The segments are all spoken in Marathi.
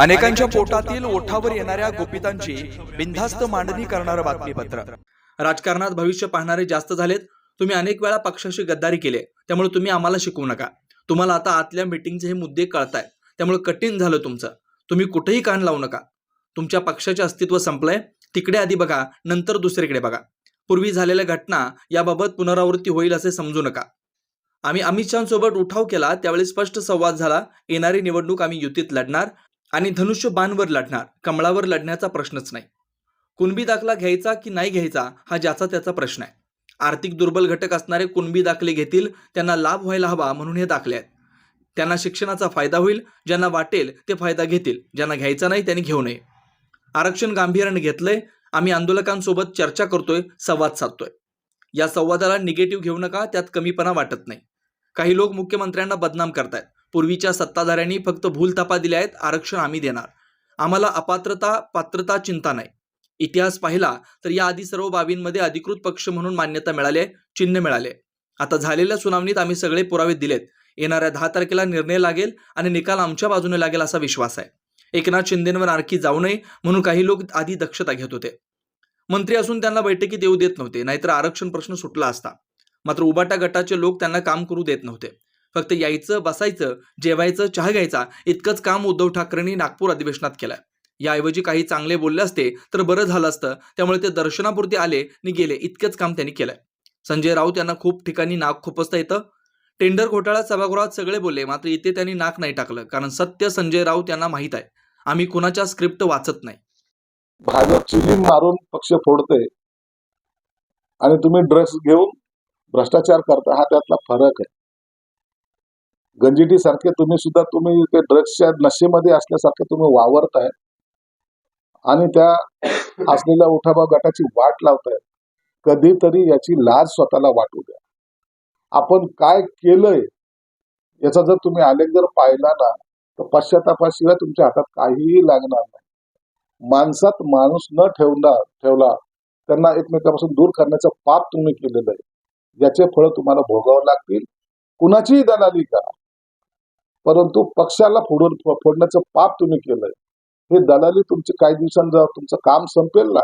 अनेकांच्या पोटातील ओठावर येणाऱ्या गोपितांची बिनधास्त मांडणी करणारं बातमीपत्र. राजकारणात भविष्य पाहणारे जास्त झालेत. तुम्ही अनेक वेळा पक्षाशी गद्दारी केले. त्यामुळे तुम्ही आम्हाला शिकवू नका. तुम्हाला आता आतल्या मीटिंगचे हे मुद्दे कळतायत. त्यामुळे कठीण झालं तुमचं. तुम्ही कुठेही कान लावू नका. तुमच्या पक्षाचे अस्तित्व संपलंय. तिकडे आधी बघा. नंतर दुसरीकडे बघा. पूर्वी झालेल्या घटना याबाबत पुनरावृत्ती होईल असे समजू नका. आम्ही अमित शहासोबत उठाव केला. त्यावेळी स्पष्ट संवाद झाला. येणारी निवडणूक आम्ही युतीत लढणार. आणि धनुष्य बाणवर लढणार कमळावर लढण्याचा प्रश्नच नाही. कुणबी दाखला घ्यायचा की नाही घ्यायचा हा ज्याचा त्याचा प्रश्न आहे. आर्थिक दुर्बल घटक असणारे कुणबी दाखले घेतील त्यांना लाभ व्हायला हवा म्हणून हे दाखले आहेत. त्यांना शिक्षणाचा फायदा होईल ज्यांना वाटेल ते फायदा घेतील ज्यांना घ्यायचा नाही त्यांनी घेऊ नये. आरक्षण गांभीर्याने घेतलंय आम्ही आंदोलकांसोबत चर्चा करतोय संवाद साधतोय. या संवादाला निगेटिव्ह घेऊ नका त्यात कमीपणा वाटत नाही. काही लोक मुख्यमंत्र्यांना बदनाम करतायत. पूर्वीच्या सत्ताधाऱ्यांनी फक्त भूलथापा दिल्या आहेत आरक्षण आम्ही देणार. आम्हाला अपात्रता पात्रता चिंता नाही. इतिहास पाहिला तर याआधी सर्व बाबींमध्ये अधिकृत पक्ष म्हणून मान्यता मिळाली आहे चिन्ह मिळाले. आता झालेल्या सुनावणीत आम्ही सगळे पुरावे दिलेत. येणाऱ्या दहा तारखेला निर्णय लागेल आणि निकाल आमच्या बाजूने लागेल असा विश्वास आहे. एकनाथ शिंदेंवर आणखी जाऊ नये म्हणून काही लोक आधी दक्षता घेत होते. मंत्री असून त्यांना बैठकीत येऊ देत नव्हते नाहीतर आरक्षण प्रश्न सुटला असता. मात्र उबाटा गटाचे लोक त्यांना काम करू देत नव्हते. फक्त यायचं बसायचं जेवायचं चहा घ्यायचा इतकंच काम उद्धव ठाकरेंनी नागपूर अधिवेशनात केलंय. याऐवजी काही चांगले बोलले असते तर बरं झालं असतं. त्यामुळे ते दर्शनापुरती आले आणि गेले. इतकंच काम त्यांनी केलंय. संजय राऊत यांना खूप ठिकाणी नाक खुपसता येतं. टेंडर घोटाळा सभागृहात सगळे बोलले मात्र इथे त्यांनी नाक नाही टाकलं कारण सत्य संजय राऊत यांना माहीत आहे. आम्ही कुणाच्या स्क्रिप्ट वाचत नाही. भाजप चिलीम मारून पक्ष फोडते आणि तुम्ही ड्रेस घेऊन भ्रष्टाचार करता हा त्यातला फरक आहे. गंजिटी सारखे तुम्ही सुद्धा तुम्ही ते ड्रग्सच्या नशेमध्ये असल्यासारखे तुम्ही वावरताय. आणि त्या असलेल्या उठाबा गटाची वाट लावताय. कधीतरी याची लाज स्वतःला वाटू द्या. आपण काय केलंय याचा जर तुम्ही आलेख जर पाहिला ना तर पश्चातापाशिवाय तुमच्या हातात काहीही लागणार नाही. माणसात माणूस न ठेवणार ठेवला त्यांना एकमेकांपासून दूर करण्याचं पाप तुम्ही केलेलं आहे. याचे फळ तुम्हाला भोगावं लागतील. कुणाचीही दलाली का? परंतु पक्षाला फोडून फोडण्याचं पाप तुम्ही केलंय. हे दलाली तुमचे काही दिवसांचं तुमचं काम संपेल ना?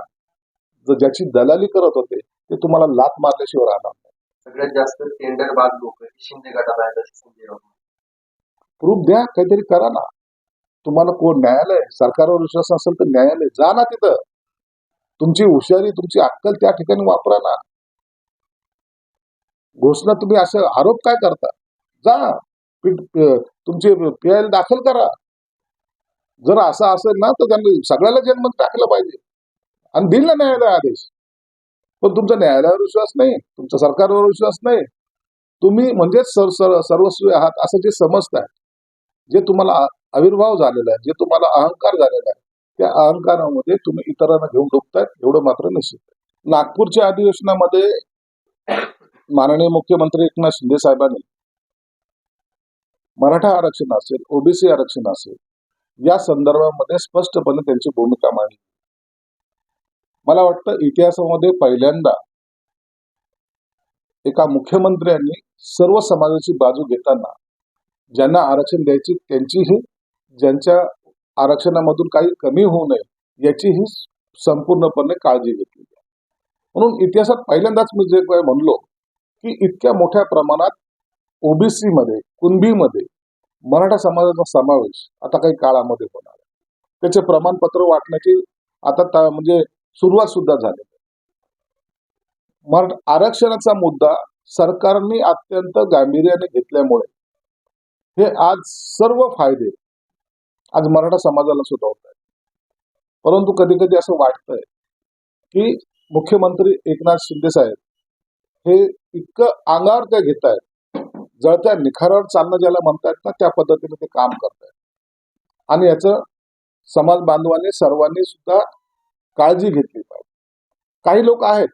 जर ज्याची दलाली करत होते ते तुम्हाला लात मारल्याशिवाय राहणार नाही. सगळ्यात जास्त टेंडर बाद लोक शिंदे गटात आहेत संजय प्रूफ द्या काहीतरी करा ना. तुम्हाला कोण न्यायालय? सरकारवर विश्वास नसेल तर न्यायालय जा ना तिथं. तुमची हुशारी तुमची अक्कल त्या ठिकाणी वापरा ना. घोषणा तुम्ही असं आरोप काय करता? जा. तुमचे पीआयएल दाखल करा. जर असं असेल ना तर त्यांनी सगळ्याला जेलमध्ये टाकलं पाहिजे. आणि दिला न्यायालय आदेश. पण तुमचा न्यायालयावर विश्वास नाही तुमचा सरकारवर विश्वास नाही. तुम्ही म्हणजे सर सर सर्वस्वी आहात असं जे समजताय जे तुम्हाला आविर्भाव झालेला आहे जे तुम्हाला अहंकार झालेला आहे त्या अहंकारामध्ये तुम्ही इतरांना घेऊन डुबतायत एवढं मात्र निश्चित नागपूरच्या अधिवेशनामध्ये माननीय मुख्यमंत्री एकनाथ शिंदे साहेबांनी मराठा आरक्षण असेल ओबीसी आरक्षण असेल या संदर्भामध्ये स्पष्टपणे त्यांची भूमिका मांडली. मला वाटतं इतिहासामध्ये पहिल्यांदा एका मुख्यमंत्र्यांनी सर्व समाजाची बाजू घेताना ज्यांना आरक्षण द्यायची त्यांचीही ज्यांच्या आरक्षणामधून काही कमी होऊ नये याचीही संपूर्णपणे काळजी घेतली. म्हणून इतिहासात पहिल्यांदाच मी जे काय म्हणलो की इतक्या मोठ्या प्रमाणात ओबीसी मध्ये कुणबीमध्ये मराठा समाजाचा समावेश आता काही काळामध्ये होणार आहे. त्याचे प्रमाणपत्र वाटण्याची आता म्हणजे सुरुवात सुद्धा झाली मराठा आरक्षणाचा मुद्दा सरकारने अत्यंत गांभीर्याने घेतल्यामुळे हे आज सर्व फायदे आज मराठा समाजाला सुद्धा होत आहेत. परंतु कधी कधी असं वाटतंय की मुख्यमंत्री एकनाथ शिंदे साहेब हे इतकं अंगावर त्या घेत आहेत जळत्या निखारावर चालणं ज्याला म्हणतायत ना त्या पद्धतीने ते काम करतायत. आणि याचं समाज बांधवांनी सर्वांनी सुद्धा काळजी घेतली पाहिजे. काही लोक आहेत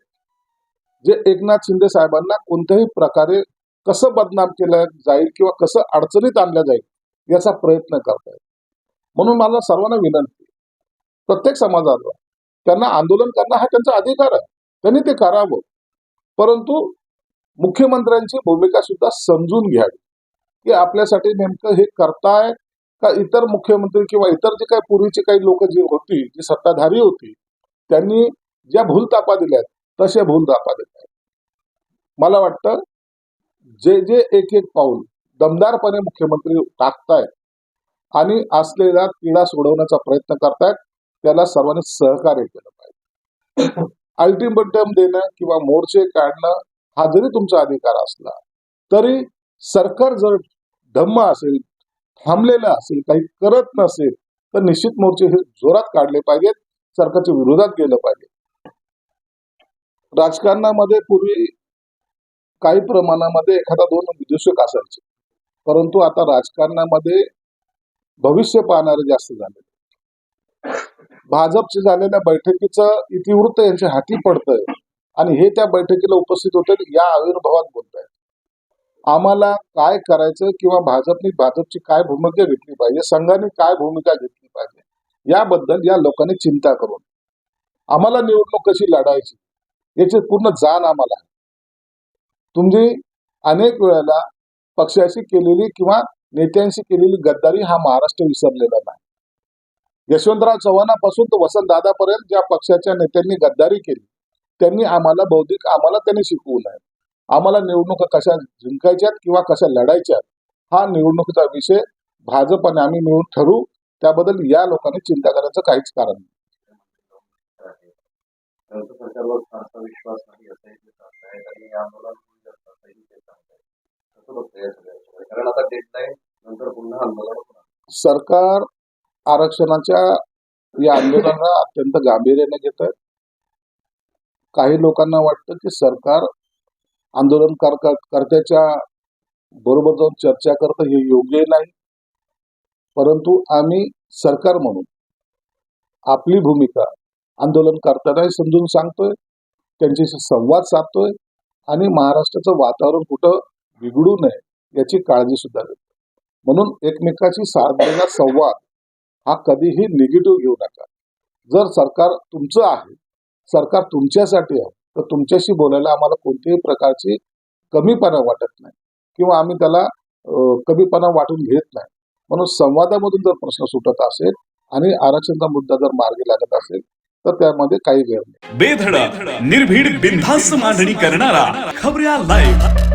जे एकनाथ शिंदे साहेबांना कोणत्याही प्रकारे कसं बदनाम केलं जाईल किंवा कसं अडचणीत आणलं जाईल याचा प्रयत्न करतायत. म्हणून मला सर्वांना विनंती प्रत्येक समाजाला त्यांना आंदोलन करणं हा त्यांचा अधिकार आहे. त्यांनी ते करावं. परंतु मुख्यमंत्र्यांची भूमिका सुद्धा समजून घ्यावी की आपल्यासाठी नेमकं हे करताय का इतर मुख्यमंत्री किंवा इतर जे काही पूर्वीचे काही लोक जी होती जी सत्ताधारी होती त्यांनी ज्या भूलतापा दिल्यात तशा भूलतापा दिल्या मला वाटतं जे जे एक एक पाऊल दमदारपणे मुख्यमंत्री टाकतायत आणि असलेला तिढा सोडवण्याचा प्रयत्न करतायत त्याला सर्वांनी सहकार्य केलं पाहिजे. अल्टिमेटम देणं किंवा मोर्चे काढणं हा जरी तुमचा अधिकार असला तरी सरकार जर धम्म असेल थांबलेलं असेल काही करत नसेल तर निश्चित मोर्चे हे जोरात काढले पाहिजेत सरकारच्या विरोधात गेलं पाहिजे. राजकारणामध्ये पूर्वी काही प्रमाणामध्ये एखादा दोन विदूषक असायचे. परंतु आता राजकारणामध्ये भविष्य पाहणारे जास्त झाले. भाजपच्या झालेल्या बैठकीचं इतिवृत्त यांच्या हाती पडतंय. आणि हे त्या बैठकीला उपस्थित होते या आविर्भावात बोलत आहेत आम्हाला काय करायचं किंवा भाजपने भाजपची काय भूमिका घेतली पाहिजे संघाने काय भूमिका घेतली पाहिजे याबद्दल या लोकांनी चिंता करून. आम्हाला निवडणूक कशी लढायची याची पूर्ण जाण आम्हाला आहे. तुम्ही अनेक वेळेला पक्षाशी केलेली किंवा नेत्यांशी केलेली गद्दारी हा महाराष्ट्र विसरलेला नाही. यशवंतराव चव्हाणापासून तर वसंतदादापर्यंत ज्या पक्षाच्या नेत्यांनी गद्दारी केली त्यांनी आम्हाला बौद्धिक आम्हाला त्यांनी शिकवून आहे. आम्हाला निवडणुका कशा जिंकायच्यात किंवा कशा लढायच्यात हा निवडणुकीचा विषय भाजप आणि आम्ही मिळून ठरवू. त्याबद्दल या लोकांनी चिंता करायचं काहीच कारण नाही. सरकार आरक्षणाच्या या आंदोलनाला अत्यंत गांभीर्याने घेत आहे काही लोकांना वाटतं की सरकार आंदोलन कर्त्याच्या बरोबर जाऊन चर्चा करतं हे योग्य नाही. परंतु आम्ही सरकार म्हणून आपली भूमिका आंदोलन करतानाही समजून सांगतोय त्यांच्याशी संवाद साधतोय आणि महाराष्ट्राचं वातावरण कुठं बिघडू नये याची काळजी सुद्धा घेतो म्हणून एकमेकाशी साधलेला संवाद हा कधीही निगेटिव्ह घेऊ नका. जर सरकार तुमचं आहे सरकार तुमच्यासाठी आहे तर तुमच्याशी बोलायला आम्हाला कोणत्याही प्रकारची कमीपणा वाटत नाही. किंवा आम्ही त्याला कमीपणा वाटून घेत नाही. म्हणून संवादामधून जर प्रश्न सुटत असेल आणि आरक्षणाचा मुद्दा जर मार्गी लागत असेल तर त्यामध्ये काही गैर नाही. बेधडक निर्भीड बिनधास्त मांडणी करणारा खबऱ्या लाईव्ह